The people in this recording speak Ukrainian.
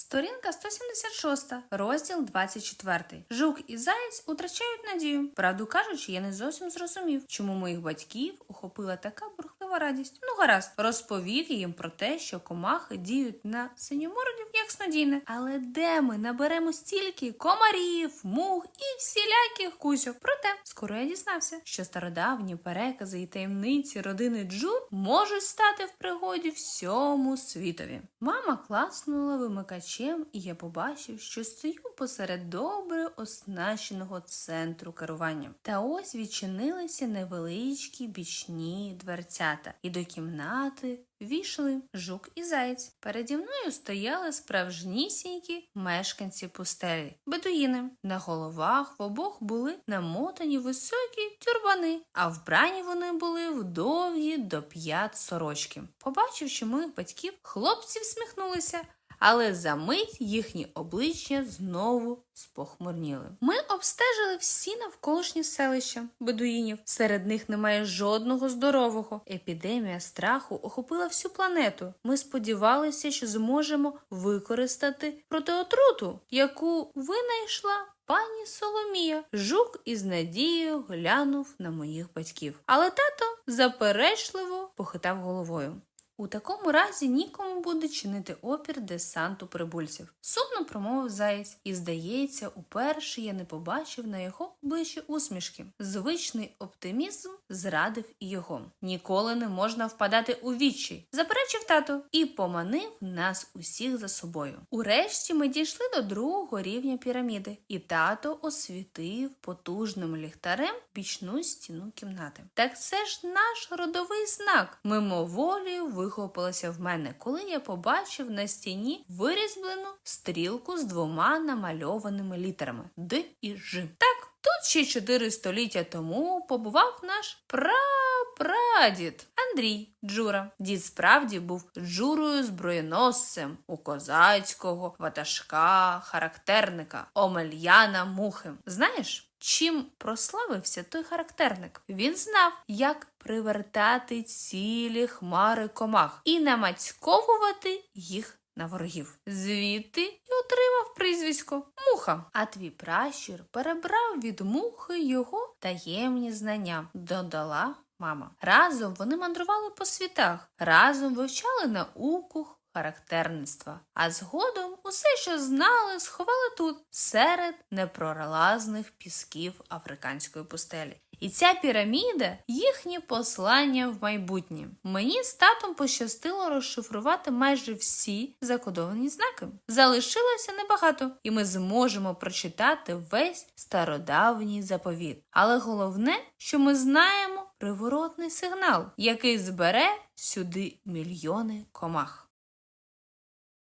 Сторінка 176, розділ 24. Жук і заєць утрачають надію. Правду кажучи, я не зовсім зрозумів, чому моїх батьків охопила така бурхлива радість. Ну, гаразд, розповів їм про те, що комахи діють на синьомордів, як снодійне. Але де ми наберемо стільки комарів, мух і всіляких кусьок? Проте, скоро я дізнався, що стародавні перекази і таємниці родини Джун можуть стати в пригоді всьому світові. Мама класнула вимикачем, і я побачив, що стою посеред добре оснащеного центру керування. Та ось відчинилися невеличкі бічні дверцята, і до кімнати війшли жук і заєць. Переді мною стояли справжнісінькі мешканці пустелі, бедуїни. На головах в обох були намотані високі тюрбани, а вбрані вони були в довгі до п'ят сорочки. Побачивши моїх батьків, хлопці всміхнулися. Але за мить їхні обличчя знову спохмурніли. Ми обстежили всі навколишні селища бедуїнів. Серед них немає жодного здорового. Епідемія страху охопила всю планету. Ми сподівалися, що зможемо використати протиотруту, яку винайшла пані Соломія. Жук із надією глянув на моїх батьків. Але тато заперечливо похитав головою. У такому разі нікому буде чинити опір десанту прибульців. Сумно промовив заєць, і, здається, уперше я не побачив на його обличчі усмішки. Звичний оптимізм зрадив його. Ніколи не можна впадати у відчай, заперечив тато і поманив нас усіх за собою. Урешті ми дійшли до другого рівня піраміди, і тато освітив потужним ліхтарем бічну стіну кімнати. Так це ж наш родовий знак. Мимоволі вихопилося в мене, коли я побачив на стіні вирізблену стрілку з двома намальованими літерами Д і Ж. Так, тут ще чотири століття тому побував наш прапрадід Андрій Джура. Дід справді був джурою зброєносцем у козацького ватажка, характерника Омельяна Мухи. Знаєш? Чим прославився той характерник? Він знав, як привертати цілі хмари комах і намацьковувати їх на ворогів. Звідти й отримав прізвисько Муха. А твій пращур перебрав від мухи його таємні знання, додала мама. Разом вони мандрували по світах, разом вивчали науку характерництва, а згодом усе, що знали, сховали тут, серед непролазних пісків африканської пустелі. І ця піраміда їхнє послання в майбутнє. Мені з татом пощастило розшифрувати майже всі закодовані знаки. Залишилося небагато, і ми зможемо прочитати весь стародавній заповіт. Але головне, що ми знаємо приворотний сигнал, який збере сюди мільйони комах.